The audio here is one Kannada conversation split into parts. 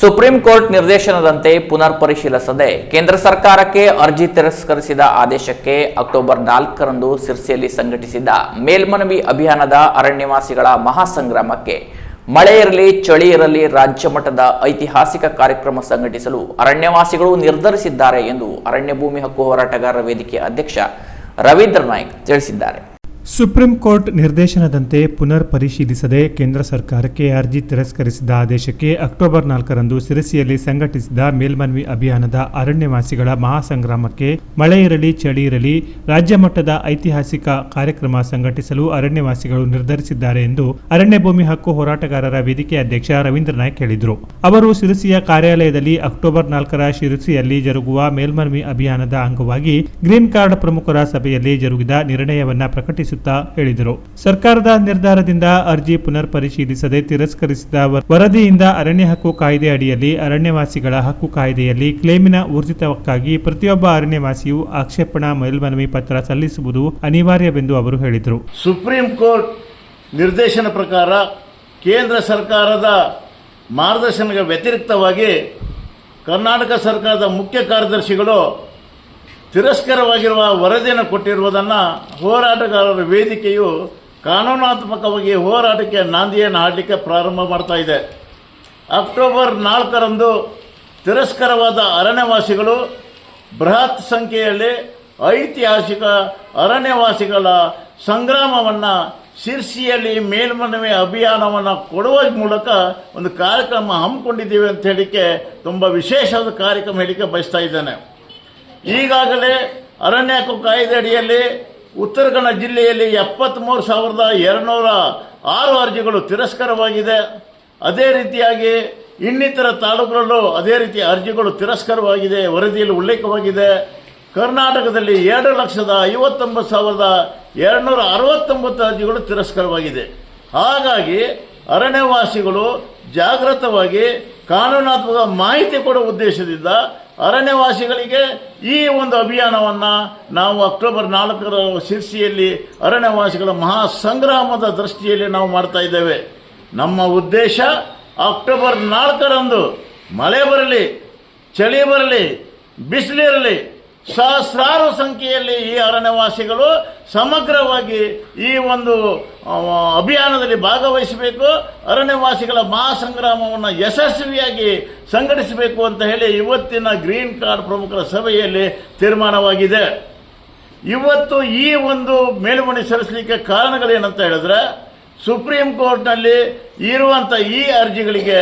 ಸುಪ್ರೀಂ ಕೋರ್ಟ್ ನಿರ್ದೇಶನದಂತೆ ಪುನರ್ ಪರಿಶೀಲಿಸದೆ ಕೇಂದ್ರ ಸರ್ಕಾರಕ್ಕೆ ಅರ್ಜಿ ತಿರಸ್ಕರಿಸಿದ ಆದೇಶಕ್ಕೆ ಅಕ್ಟೋಬರ್ ನಾಲ್ಕರಂದು ಸಿರ್ಸಿಯಲ್ಲಿ ಸಂಘಟಿಸಿದ್ದ ಮೇಲ್ಮನವಿ ಅಭಿಯಾನದ ಅರಣ್ಯವಾಸಿಗಳ ಮಹಾಸಂಗ್ರಾಮಕ್ಕೆ ಮಳೆ ಇರಲಿ, ಚಳಿ ಇರಲಿ ರಾಜ್ಯ ಮಟ್ಟದ ಐತಿಹಾಸಿಕ ಕಾರ್ಯಕ್ರಮ ಸಂಘಟಿಸಲು ಅರಣ್ಯವಾಸಿಗಳು ನಿರ್ಧರಿಸಿದ್ದಾರೆ ಎಂದು ಅರಣ್ಯ ಭೂಮಿ ಹಕ್ಕು ಹೋರಾಟಗಾರರ ವೇದಿಕೆ ಅಧ್ಯಕ್ಷ ರವೀಂದ್ರ ನಾಯ್ಕ್ ತಿಳಿಸಿದ್ದಾರೆ. ಸುಪ್ರೀಂ ಕೋರ್ಟ್ ನಿರ್ದೇಶನದಂತೆ ಪುನರ್ ಪರಿಶೀಲಿಸದೆ ಕೇಂದ್ರ ಸರ್ಕಾರಕ್ಕೆ ಅರ್ಜಿ ತಿರಸ್ಕರಿಸಿದ ಆದೇಶಕ್ಕೆ ಅಕ್ಟೋಬರ್ ನಾಲ್ಕರಂದು ಸಿರಸಿಯಲ್ಲಿ ಸಂಘಟಿಸಿದ ಮೇಲ್ಮನವಿ ಅಭಿಯಾನದ ಅರಣ್ಯವಾಸಿಗಳ ಮಹಾಸಂಗ್ರಾಮಕ್ಕೆ ಮಳೆ ಇರಲಿ, ಚಳಿ ಇರಲಿ, ರಾಜ್ಯ ಮಟ್ಟದ ಐತಿಹಾಸಿಕ ಕಾರ್ಯಕ್ರಮ ಸಂಘಟಿಸಲು ಅರಣ್ಯವಾಸಿಗಳು ನಿರ್ಧರಿಸಿದ್ದಾರೆ ಎಂದು ಅರಣ್ಯ ಭೂಮಿ ಹಕ್ಕು ಹೋರಾಟಗಾರರ ವೇದಿಕೆ ಅಧ್ಯಕ್ಷ ರವೀಂದ್ರ ನಾಯ್ಕ್ ಹೇಳಿದರು. ಅವರು ಸಿರಸಿಯ ಕಾರ್ಯಾಲಯದಲ್ಲಿ ಅಕ್ಟೋಬರ್ ನಾಲ್ಕರ ಶಿರಸಿಯಲ್ಲಿ ಜರುಗುವ ಮೇಲ್ಮನವಿ ಅಭಿಯಾನದ ಅಂಗವಾಗಿ ಗ್ರೀನ್ ಕಾರ್ಡ್ ಪ್ರಮುಖರ ಸಭೆಯಲ್ಲಿ ಜರುಗಿದ ನಿರ್ಣಯವನ್ನ ಪ್ರಕಟಿಸುತ್ತಾ ಹೇಳಿದರು. ಸರ್ಕಾರದ ನಿರ್ಧಾರದಿಂದ ಅರ್ಜಿ ಪುನರ್ ಪರಿಶೀಲಿಸದೆ ತಿರಸ್ಕರಿಸಿದ ವರ- ವರದಿಯಿಂದ ಅರಣ್ಯ ಹಕ್ಕು ಕಾಯ್ದೆ ಅಡಿಯಲ್ಲಿ ಅರಣ್ಯವಾಸಿಗಳ ಹಕ್ಕು ಕಾಯ್ದೆಯಲ್ಲಿ ಕ್ಲೇಮಿನ ಊರ್ಜಿತಕ್ಕಾಗಿ ಪ್ರತಿಯೊಬ್ಬ ಅರಣ್ಯವಾಸಿಯು ಆಕ್ಷೇಪಣಾ ಮೇಲ್ಮನವಿ ಪತ್ರ ಸಲ್ಲಿಸುವುದು ಅನಿವಾರ್ಯವೆಂದು ಅವರು ಹೇಳಿದರು. ಸುಪ್ರೀಂ ಕೋರ್ಟ್ ನಿರ್ದೇಶನ ಪ್ರಕಾರ ಕೇಂದ್ರ ಸರ್ಕಾರದ ಮಾರ್ಗದರ್ಶನಕ್ಕೆ ವ್ಯತಿರಿಕ್ತವಾಗಿ ಕರ್ನಾಟಕ ಸರ್ಕಾರದ ಮುಖ್ಯ ಕಾರ್ಯದರ್ಶಿಗಳು ತಿರಸ್ಕರವಾಗಿರುವ ವರದಿಯನ್ನು ಕೊಟ್ಟಿರುವುದನ್ನು ಹೋರಾಟಗಾರರ ವೇದಿಕೆಯು ಕಾನೂನಾತ್ಮಕವಾಗಿ ಹೋರಾಟಕ್ಕೆ ನಾಂದಿಯನ್ನು ಆಡಲಿಕ್ಕೆ ಪ್ರಾರಂಭ ಮಾಡ್ತಾ ಇದೆ. ಅಕ್ಟೋಬರ್ ನಾಲ್ಕರಂದು ತಿರಸ್ಕರವಾದ ಅರಣ್ಯವಾಸಿಗಳು ಬೃಹತ್ ಸಂಖ್ಯೆಯಲ್ಲಿ ಐತಿಹಾಸಿಕ ಅರಣ್ಯವಾಸಿಗಳ ಸಂಗ್ರಾಮವನ್ನು ಶಿರ್ಸಿಯಲ್ಲಿ ಮೇಲ್ಮನವಿ ಅಭಿಯಾನವನ್ನು ಕೊಡುವ ಮೂಲಕ ಒಂದು ಕಾರ್ಯಕ್ರಮ ಹಮ್ಮಿಕೊಂಡಿದ್ದೀವಿ ಅಂತ ಹೇಳಿಕೆ ತುಂಬ ವಿಶೇಷವಾದ ಕಾರ್ಯಕ್ರಮ ಹೇಳಿಕೆ ಬಯಸ್ತಾ ಇದ್ದೇನೆ. ಈಗಾಗಲೇ ಅರಣ್ಯ ಹಕ್ಕು ಕಾಯ್ದೆ ಅಡಿಯಲ್ಲಿ ಉತ್ತರ ಕನ್ನಡ ಜಿಲ್ಲೆಯಲ್ಲಿ ಎಪ್ಪತ್ತ್ಮೂರು ಸಾವಿರದ ಎರಡುನೂರ ಆರು ಅರ್ಜಿಗಳು ತಿರಸ್ಕರವಾಗಿದೆ. ಅದೇ ರೀತಿಯಾಗಿ ಇನ್ನಿತರ ತಾಲೂಕುಗಳಲ್ಲೂ ಅದೇ ರೀತಿ ಅರ್ಜಿಗಳು ತಿರಸ್ಕರವಾಗಿದೆ, ವರದಿಯಲ್ಲಿ ಉಲ್ಲೇಖವಾಗಿದೆ. ಕರ್ನಾಟಕದಲ್ಲಿ ಎರಡು ಲಕ್ಷದ ಐವತ್ತೊಂಬತ್ತು ಸಾವಿರದ ಎರಡುನೂರ ಅರವತ್ತೊಂಬತ್ತು ಅರ್ಜಿಗಳು ತಿರಸ್ಕರವಾಗಿದೆ. ಹಾಗಾಗಿ ಅರಣ್ಯವಾಸಿಗಳು ಜಾಗೃತವಾಗಿ ಕಾನೂನಾತ್ಮಕ ಮಾಹಿತಿ ಕೊಡುವ ಉದ್ದೇಶದಿಂದ ಅರಣ್ಯವಾಸಿಗಳಿಗೆ ಈ ಒಂದು ಅಭಿಯಾನವನ್ನು ನಾವು ಅಕ್ಟೋಬರ್ ನಾಲ್ಕರ ಶಿರ್ಸಿಯಲ್ಲಿ ಅರಣ್ಯವಾಸಿಗಳ ಮಹಾ ಸಂಗ್ರಾಮದ ದೃಷ್ಟಿಯಲ್ಲಿ ನಾವು ಮಾಡ್ತಾ ಇದ್ದೇವೆ. ನಮ್ಮ ಉದ್ದೇಶ ಅಕ್ಟೋಬರ್ ನಾಲ್ಕರಂದು ಮಳೆ ಬರಲಿ, ಚಳಿ ಬರಲಿ, ಬಿಸಿಲಿರಲಿ ಸಹಸ್ರಾರು ಸಂಖ್ಯೆಯಲ್ಲಿ ಈ ಅರಣ್ಯವಾಸಿಗಳು ಸಮಗ್ರವಾಗಿ ಈ ಒಂದು ಅಭಿಯಾನದಲ್ಲಿ ಭಾಗವಹಿಸಬೇಕು, ಅರಣ್ಯವಾಸಿಗಳ ಮಹಾಸಂಗ್ರಾಮವನ್ನು ಯಶಸ್ವಿಯಾಗಿ ಸಂಘಟಿಸಬೇಕು ಅಂತ ಹೇಳಿ ಇವತ್ತಿನ ಗ್ರೀನ್ ಕಾರ್ಡ್ ಪ್ರಮುಖರ ಸಭೆಯಲ್ಲಿ ತೀರ್ಮಾನವಾಗಿದೆ. ಇವತ್ತು ಈ ಒಂದು ಮೇಲ್ಮನೆ ಸಲ್ಲಿಸಲಿಕ್ಕೆ ಕಾರಣಗಳೇನಂತ ಹೇಳಿದ್ರೆ ಸುಪ್ರೀಂ ಕೋರ್ಟ್ನಲ್ಲಿ ಇರುವಂಥ ಈ ಅರ್ಜಿಗಳಿಗೆ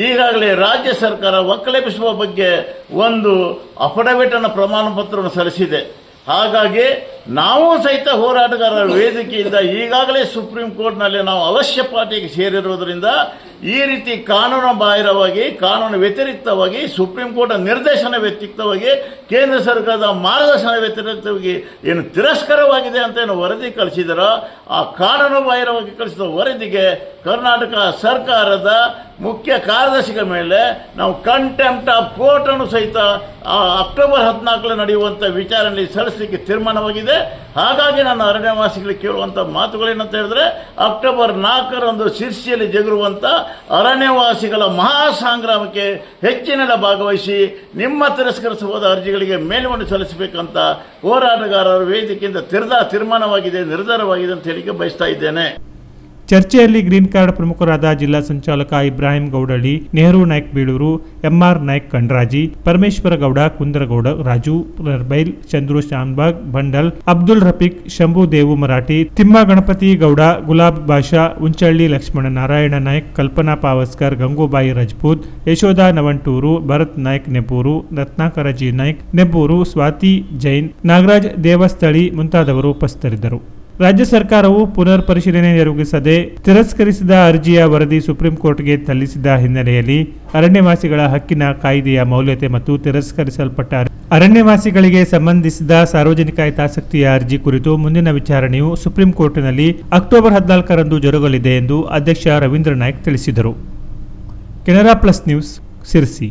ಈಗಾಗಲೇ ರಾಜ್ಯ ಸರ್ಕಾರ ಒಕ್ಕಲೆಬಿಸುವ ಬಗ್ಗೆ ಒಂದು ಅಫಿಡವಿಟನ್ನು ಪ್ರಮಾಣ ಪತ್ರವನ್ನು ಸಲ್ಲಿಸಿದೆ. ಹಾಗಾಗಿ ನಾವು ಸಹಿತ ಹೋರಾಟಗಾರರ ವೇದಿಕೆಯಿಂದ ಈಗಾಗಲೇ ಸುಪ್ರೀಂ ಕೋರ್ಟ್ನಲ್ಲಿ ನಾವು ಅವಶ್ಯ ಪಾರ್ಟಿಗೆ ಸೇರಿರುವುದರಿಂದ ಈ ರೀತಿ ಕಾನೂನು ಬಾಹಿರವಾಗಿ, ಕಾನೂನು ವ್ಯತಿರಿಕ್ತವಾಗಿ ಸುಪ್ರೀಂ ಕೋರ್ಟ್ ನಿರ್ದೇಶನ ವ್ಯತಿರಿಕ್ತವಾಗಿ, ಕೇಂದ್ರ ಸರ್ಕಾರದ ಮಾರ್ಗದರ್ಶನ ವ್ಯತಿರಿಕ್ತವಾಗಿ ಏನು ತಿರಸ್ಕರವಾಗಿದೆ ಅಂತ ಏನು ವರದಿ ಕಳಿಸಿದರೋ, ಆ ಕಾನೂನು ಬಾಹಿರವಾಗಿ ಕಳಿಸಿದ ವರದಿಗೆ ಕರ್ನಾಟಕ ಸರ್ಕಾರದ ಮುಖ್ಯ ಕಾರ್ಯದರ್ಶಿಗಳ ಮೇಲೆ ನಾವು ಕಂಟೆಂಪ್ಟ್ ಆಫ್ ಕೋರ್ಟನ್ನು ಸಹಿತ ಅಕ್ಟೋಬರ್ ಹದಿನಾಲ್ಕರಲ್ಲಿ ನಡೆಯುವಂಥ ವಿಚಾರಣೆ ಸಲ್ಲಿಸಲಿಕ್ಕೆ ತೀರ್ಮಾನವಾಗಿದೆ. ಹಾಗಾಗಿ ನಾನು ಅರಣ್ಯವಾಸಿಗಳಿಗೆ ಕೇಳುವಂಥ ಮಾತುಗಳೇನಂತ ಹೇಳಿದ್ರೆ, ಅಕ್ಟೋಬರ್ ನಾಲ್ಕರಂದು ಶಿರ್ಸಿಯಲ್ಲಿ ಜಗುರುವಂಥ ಅರಣ್ಯವಾಸಿಗಳ ಮಹಾಸಂಗ್ರಾಮಕ್ಕೆ ಸಂಗ್ರಾಮಕ್ಕೆ ಹೆಚ್ಚಿನೆಲ್ಲ ಭಾಗವಹಿಸಿ ನಿಮ್ಮ ತಿರಸ್ಕರಿಸಬಹುದ ಅರ್ಜಿಗಳಿಗೆ ಮೇಲ್ಮನೆ ಸಲ್ಲಿಸಬೇಕಂತ ಹೋರಾಟಗಾರರ ವೇದಿಕೆಯಿಂದ ತಿರ್ದ ತೀರ್ಮಾನವಾಗಿದೆ, ನಿರ್ಧಾರವಾಗಿದೆ ಅಂತ ಹೇಳಿಕೆ ಬಯಸ್ತಾ ಇದ್ದೇನೆ. ಚರ್ಚೆಯಲ್ಲಿ ಗ್ರೀನ್ ಕಾರ್ಡ್ ಪ್ರಮುಖರಾದ ಜಿಲ್ಲಾ ಸಂಚಾಲಕ ಇಬ್ರಾಹಿಂ ಗೌಡಳ್ಳಿ, ನೆಹರು ನಾಯ್ಕ್ ಬೀಳೂರು, ಎಂಆರ್ ನಾಯ್ಕ್ ಕಂಡ್ರಾಜಿ ಪರಮೇಶ್ವರ ಗೌಡ, ಕುಂದರಗೌಡ, ರಾಜು ನರ್ಬೈಲ್ ಚಂದ್ರು ಶಾನ್ಬಾಗ್, ಬಂಡಲ್, ಅಬ್ದುಲ್ ರಫೀಕ್, ಶಂಭು ದೇವು ಮರಾಠಿ, ತಿಮ್ಮ ಗಣಪತಿ ಗೌಡ, ಗುಲಾಬ್ ಬಾಷಾ ಉಂಚಳ್ಳಿ ಲಕ್ಷ್ಮಣ ನಾರಾಯಣ ನಾಯ್ಕ್, ಕಲ್ಪನಾ ಪಾವಸ್ಕರ್, ಗಂಗೂಬಾಯಿ ರಜಪೂತ್, ಯಶೋಧ ನವಂಟೂರು, ಭರತ್ ನಾಯ್ಕ್ ನೆಬ್ಬೂರು ರತ್ನಾಕರ ಜಿ ನಾಯ್ಕ್ ನೆಬ್ಬೂರು ಸ್ವಾತಿ ಜೈನ್, ನಾಗರಾಜ್ ದೇವಸ್ಥಳಿ ಮುಂತಾದವರು ಉಪಸ್ಥಿತರಿದ್ದರು. ರಾಜ್ಯ ಸರ್ಕಾರವು ಪುನರ್ ಪರಿಶೀಲನೆ ಜರುಗಿಸದೆ ತಿರಸ್ಕರಿಸಿದ ಅರ್ಜಿಯ ವರದಿ ಸುಪ್ರೀಂ ಕೋರ್ಟ್ಗೆ ಸಲ್ಲಿಸಿದ ಹಿನ್ನೆಲೆಯಲ್ಲಿ ಅರಣ್ಯವಾಸಿಗಳ ಹಕ್ಕಿನ ಕಾಯ್ದೆಯ ಮೌಲ್ಯತೆ ಮತ್ತು ತಿರಸ್ಕರಿಸಲ್ಪಟ್ಟ ಅರಣ್ಯವಾಸಿಗಳಿಗೆ ಸಂಬಂಧಿಸಿದ ಸಾರ್ವಜನಿಕ ಹಿತಾಸಕ್ತಿಯ ಅರ್ಜಿ ಕುರಿತು ಮುಂದಿನ ವಿಚಾರಣೆಯು ಸುಪ್ರೀಂ ಕೋರ್ಟ್ನಲ್ಲಿ ಅಕ್ಟೋಬರ್ ಹದಿನಾಲ್ಕರಂದು ಜರುಗಲಿದೆ ಎಂದು ಅಧ್ಯಕ್ಷ ರವೀಂದ್ರ ನಾಯ್ಕ್ ತಿಳಿಸಿದರು. Canara plus news, Sirsi.